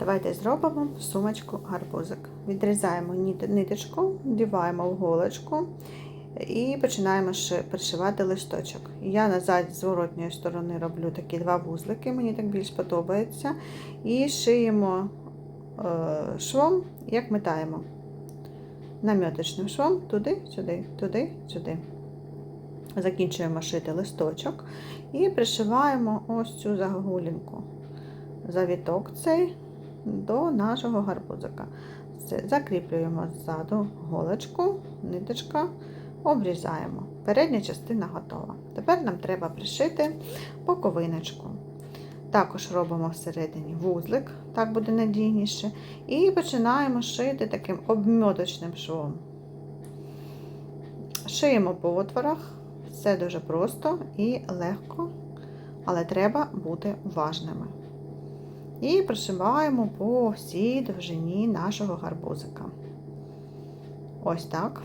Давайте зробимо сумочку гарбузик. Відрізаємо ниточку, вдіваємо в голочку і починаємо пришивати листочок. Я назад з зворотньої сторони роблю такі два вузлики, мені так більш подобається. І шиємо е, швом, як метаємо. Наміточним швом туди, сюди, туди, сюди. Закінчуємо шити листочок і пришиваємо ось цю загогулінку, завіток цей до нашого гарбузика. Закріплюємо ззаду голочку, ниточка, обрізаємо. Передня частина готова. Тепер нам треба пришити боковиночку. Також робимо всередині вузлик, так буде надійніше. І починаємо шити таким обмоточним швом. Шиємо по отворах, все дуже просто і легко, але треба бути уважними. І пришиваємо по всій довжині нашого гарбузика. Ось так.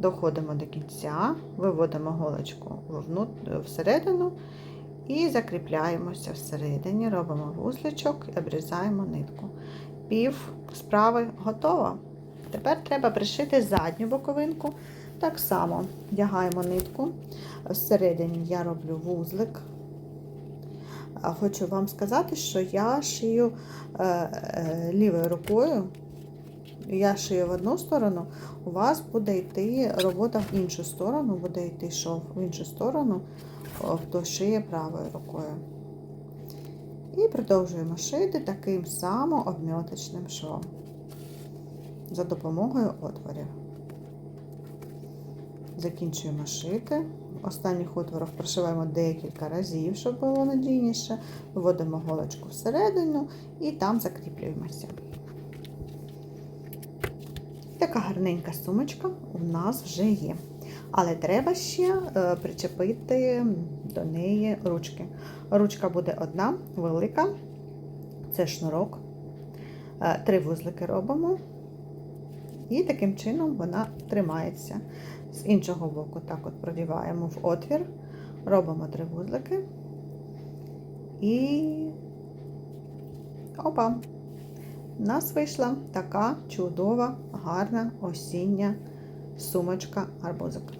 Доходимо до кінця, виводимо голочку всередину і закріпляємося всередині, робимо вузличок і обрізаємо нитку. Пів справи готово. Тепер треба пришити задню боковинку. Так само вдягаємо нитку. Всередині я роблю вузлик. Хочу вам сказати, що я шию е, е, лівою рукою. Я шию в одну сторону, у вас буде йти робота в іншу сторону, буде йти шов в іншу сторону, хто шиє правою рукою. І продовжуємо шити таким самим обміточним швом за допомогою отворів. Закінчуємо шити. В останніх отворах прошиваємо декілька разів, щоб було надійніше. Вводимо голочку всередину і там закріплюємося. Така гарненька сумочка у нас вже є. Але треба ще е, причепити до неї ручки. Ручка буде одна, велика, це шнурок. Е, Три вузлики робимо. І таким чином вона тримається. З іншого боку, так от продіваємо в отвір, робимо три вузлики. І опа! У нас вийшла така чудова, гарна осіння сумочка гарбузик.